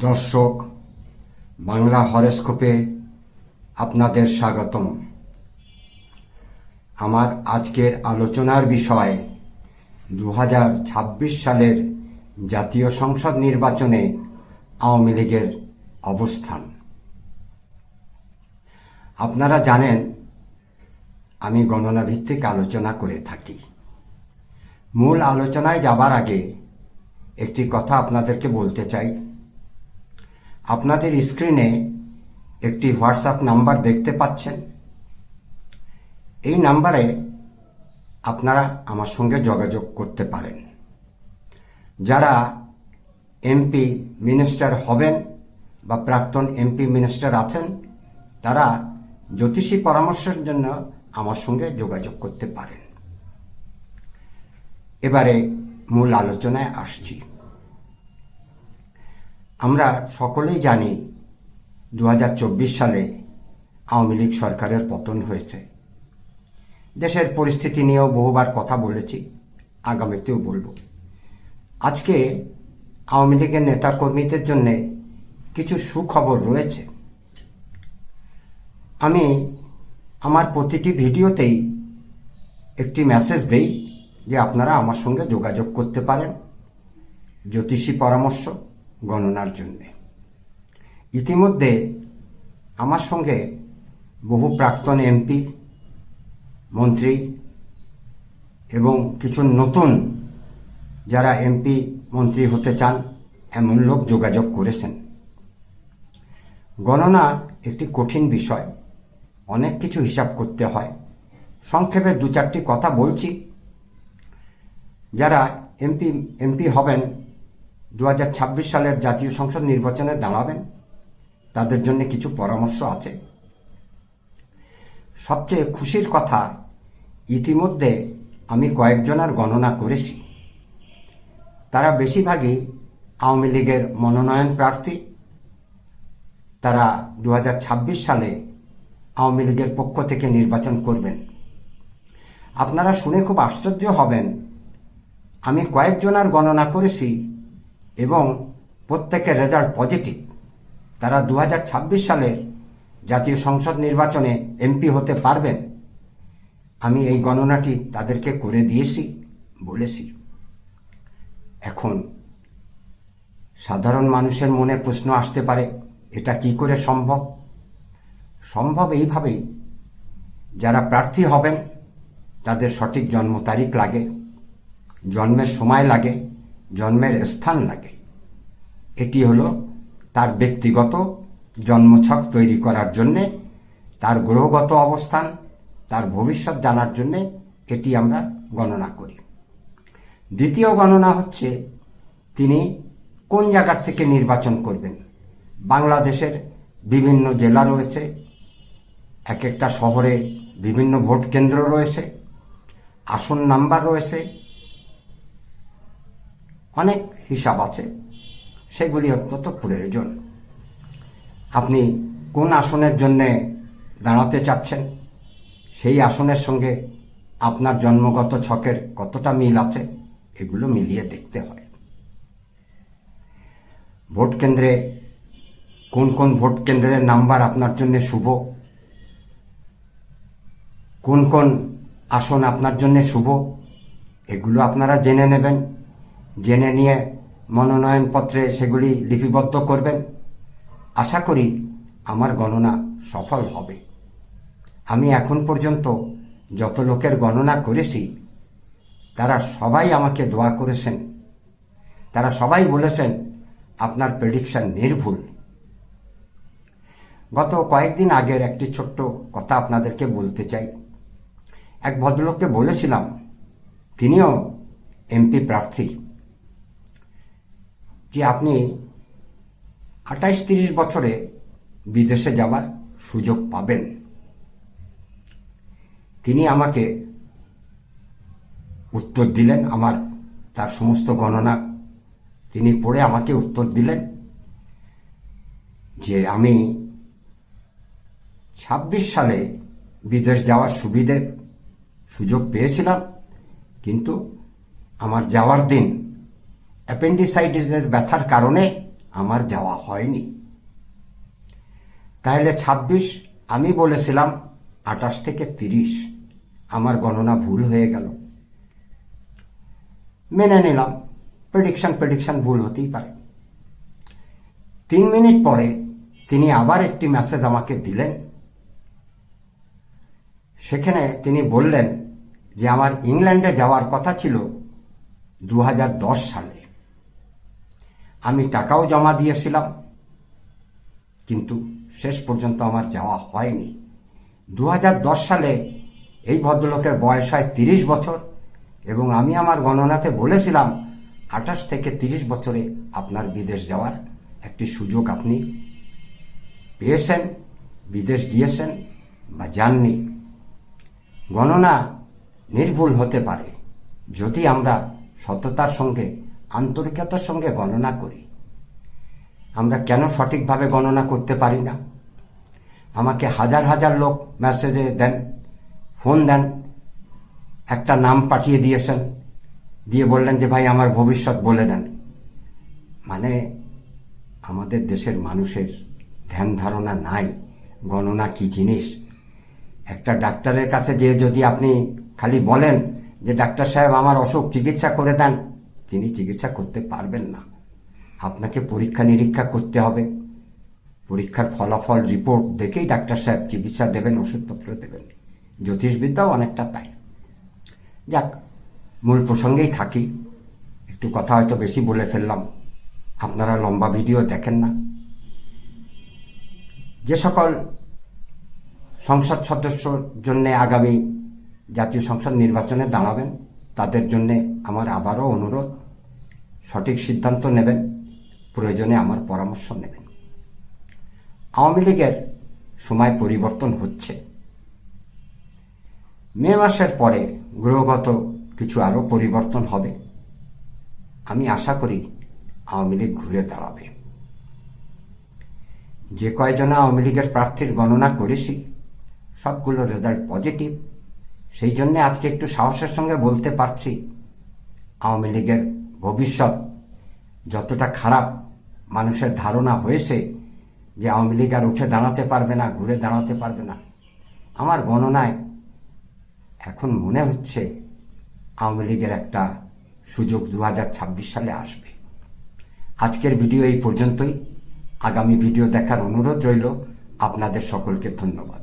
দর্শক, বাংলা হরেস্কোপে আপনাদের স্বাগতম। আমার আজকের আলোচনার বিষয় দু হাজার ছাব্বিশ সালের জাতীয় সংসদ নির্বাচনে আওয়ামী লীগের অবস্থান। আপনারা জানেন, আমি গণনা ভিত্তিক আলোচনা করে থাকি। মূল আলোচনায় যাবার আগে একটি কথা আপনাদেরকে বলতে চাই। আপনাদের স্ক্রিনে একটি হোয়াটসঅ্যাপ নাম্বার দেখতে পাচ্ছেন। এই নাম্বারে আপনারা আমার সঙ্গে যোগাযোগ করতে পারেন। যারা এমপি মিনিস্টার হবেন বা প্রাক্তন এমপি মিনিস্টার আছেন, তারা জ্যোতিষী পরামর্শের জন্য আমার সঙ্গে যোগাযোগ করতে পারেন। এবারে মূল আলোচনায় আসছি। আমরা সকলেই জানি দু হাজার চব্বিশ সালে আওয়ামী লীগ সরকারের পতন হয়েছে। দেশের পরিস্থিতি নিয়েও বহুবার কথা বলেছি, আগামীতেও বলব। আজকে আওয়ামী লীগের নেতাকর্মীদের জন্য কিছু সুখবর রয়েছে। আমি আমার প্রতিটি ভিডিওতেই একটি মেসেজ দেই যে আপনারা আমার সঙ্গে যোগাযোগ করতে পারেন। জ্যোতিষী পরামর্শ গণনার জন্যে। ইতিমধ্যে আমার সঙ্গে বহু প্রাক্তন এমপি, মন্ত্রী এবং কিছু নতুন যারা এমপি, মন্ত্রী হতে চান, এমন লোক যোগাযোগ করেছেন। গণনা একটি কঠিন বিষয়। অনেক কিছু হিসাব করতে হয়। সংক্ষেপে দু চারটি কথা বলছি। যারা এমপি এমপি হবেন দু হাজার ছাব্বিশ সালের জাতীয় সংসদ নির্বাচনে দাঁড়াবেন। তাদের জন্য কিছু পরামর্শ আছে। সবচেয়ে খুশির কথা, ইতিমধ্যে আমি কয়েকজনের গণনা করেছি। তারা বেশিরভাগই আওয়ামী লীগের মনোনয়ন প্রার্থী। তারা দু হাজার ছাব্বিশ সালে আওয়ামী লীগের পক্ষ থেকে নির্বাচন করবেন। আপনারা শুনে খুব আশ্চর্য হবেন। আমি কয়েকজনের গণনা করেছি এবং প্রত্যেকের রেজাল্ট পজিটিভ তারা দু হাজার ছাব্বিশ সালে জাতীয় সংসদ নির্বাচনে এমপি হতে পারবেন। আমি এই গণনাটি তাদেরকে করে দিয়েছি, বলেছি। এখন সাধারণ মানুষের মনে প্রশ্ন আসতে পারে, এটা কি করে সম্ভব? সম্ভব এইভাবেই যারা প্রার্থী হবেন, তাদের সঠিক জন্ম তারিখ লাগে, জন্মের সময় লাগে জন্মের স্থান লাগে। এটি হলো তার ব্যক্তিগত জন্মছক তৈরি করার জন্যে, তার গ্রহগত অবস্থান, তার ভবিষ্যৎ জানার জন্যে এটি আমরা গণনা করি। দ্বিতীয় গণনা হচ্ছে, তিনি কোন জায়গার থেকে নির্বাচন করবেন? বাংলাদেশের বিভিন্ন জেলা রয়েছে এক একটা শহরে বিভিন্ন ভোট কেন্দ্র রয়েছে, আসন নাম্বার রয়েছে অনেক হিসাব আছে, সেগুলি অত্যন্ত প্রয়োজন। আপনি কোন আসনের জন্যে দাঁড়াতে চাচ্ছেন, সেই আসনের সঙ্গে আপনার জন্মগত ছকের কতটা মিল আছে, এগুলো মিলিয়ে দেখতে হয়। ভোট কেন্দ্রে কোন কোন ভোট কেন্দ্রের নাম্বার আপনার জন্য শুভ, কোন কোন আসন আপনার জন্য শুভ, এগুলো আপনারা জেনে নেবেন। জেনে নিয়ে মনোনয়নপত্রে সেগুলি লিপিবদ্ধ করবেন। আশা করি আমার গণনা সফল হবে। আমি এখন পর্যন্ত যত লোকের গণনা করেছি, তারা সবাই আমাকে দোয়া করেছেন। তারা সবাই বলেছেন, আপনার প্রেডিকশন নির্ভুল। গত কয়েকদিন আগের একটি ছোট্ট কথা আপনাদেরকে বলতে চাই। এক ভদ্রলোককে বলেছিলাম, তিনিও এমপি প্রার্থী। যে আপনি আঠাইশ তিরিশ বছরে বিদেশে যাবার সুযোগ পাবেন। তিনি আমাকে উত্তর দিলেন, আমার তার সমস্ত গণনা তিনি পড়ে আমাকে উত্তর দিলেন যে আমি ছাব্বিশ সালে বিদেশ যাওয়ার সুবিধে, সুযোগ পেয়েছিলাম, কিন্তু আমার যাওয়ার দিন অ্যাপেন্ডিসাইটিসের ব্যথার কারণে আমার যাওয়া হয়নি। তাহলে ছাব্বিশ, আমি বলেছিলাম আঠাশ থেকে তিরিশ। আমার গণনা ভুল হয়ে গেল। মেনে নিলাম প্রেডিকশন প্রেডিকশন ভুল হতেই পারে। তিন মিনিট পরে তিনি আবার একটি মেসেজ আমাকে দিলেন। সেখানে তিনি বললেন যে, আমার ইংল্যান্ডে যাওয়ার কথা ছিল দু হাজার দশ সালে। আমি টাকাও জমা দিয়েছিলাম, কিন্তু শেষ পর্যন্ত আমার যাওয়া হয়নি। দু হাজার দশ সালে এই ভদ্রলোকের বয়স হয় তিরিশ বছর এবং আমি আমার গণনাতে বলেছিলাম, আঠাশ থেকে তিরিশ বছরে আপনার বিদেশ যাওয়ার একটি সুযোগ আপনি পেয়েছেন, বিদেশ গিয়েছেন বা যাননি। গণনা নির্ভুল হতে পারে যদি আমরা সততার সঙ্গে আন্তরিকতার সঙ্গে গণনা করি। আমরা কেন সঠিকভাবে গণনা করতে পারি না? আমাকে হাজার হাজার লোক মেসেজে দেন ফোন দেন, একটা নাম পাঠিয়ে দিয়েছেন, দিয়ে বললেন যে, ভাই, আমার ভবিষ্যৎ বলে দেন। মানে আমাদের দেশের মানুষের ধ্যান ধারণা নাই, গণনা কি জিনিস? একটা ডাক্তারের কাছে যে যদি আপনি খালি বলেন যে, ডাক্তার সাহেব, আমার অসুখ চিকিৎসা করে দেন। তিনি চিকিৎসা করতে পারবেন না। আপনাকে পরীক্ষা নিরীক্ষা করতে হবে। পরীক্ষার ফলাফল রিপোর্ট দেখেই ডাক্তার সাহেব চিকিৎসা দেবেন, ওষুধপত্র দেবেন। জ্যোতিষবিদ্যাও অনেকটা তাই। যাক, মূল প্রসঙ্গেই থাকি। একটু কথা হয়তো বেশি বলে ফেললাম। আপনারা লম্বা ভিডিও দেখেন না। যে সকল সংসদ সদস্যর জন্যে আগামী জাতীয় সংসদ নির্বাচনে দাঁড়াবেন তাদের জন্যে আমার আবারও অনুরোধ। সঠিক সিদ্ধান্ত নেবেন, প্রয়োজনে আমার পরামর্শ নেবেন। আওয়ামী লীগের সময় পরিবর্তন হচ্ছে। মে মাসের পরে গ্রহগত কিছু আরও পরিবর্তন হবে। আমি আশা করি আওয়ামী লীগ ঘুরে দাঁড়াবে। যে কয়জনা আওয়ামী লীগের প্রার্থীর গণনা করেছি সবগুলো রেজাল্ট পজিটিভ সেই জন্যে আজকে একটু সাহসের সঙ্গে বলতে পারছি, আওয়ামী লীগের ভবিষ্যৎ যতটা খারাপ মানুষের ধারণা হয়েছে যে আওয়ামী লীগ আর উঠে দাঁড়াতে পারবে না, ঘুরে দাঁড়াতে পারবে না, আমার গণনায় এখন মনে হচ্ছে আওয়ামী লীগের একটা সুযোগ দু হাজার ছাব্বিশ সালে আসবে। আজকের ভিডিও এই পর্যন্তই। আগামী ভিডিও দেখার অনুরোধ রইল। আপনাদের সকলকে ধন্যবাদ।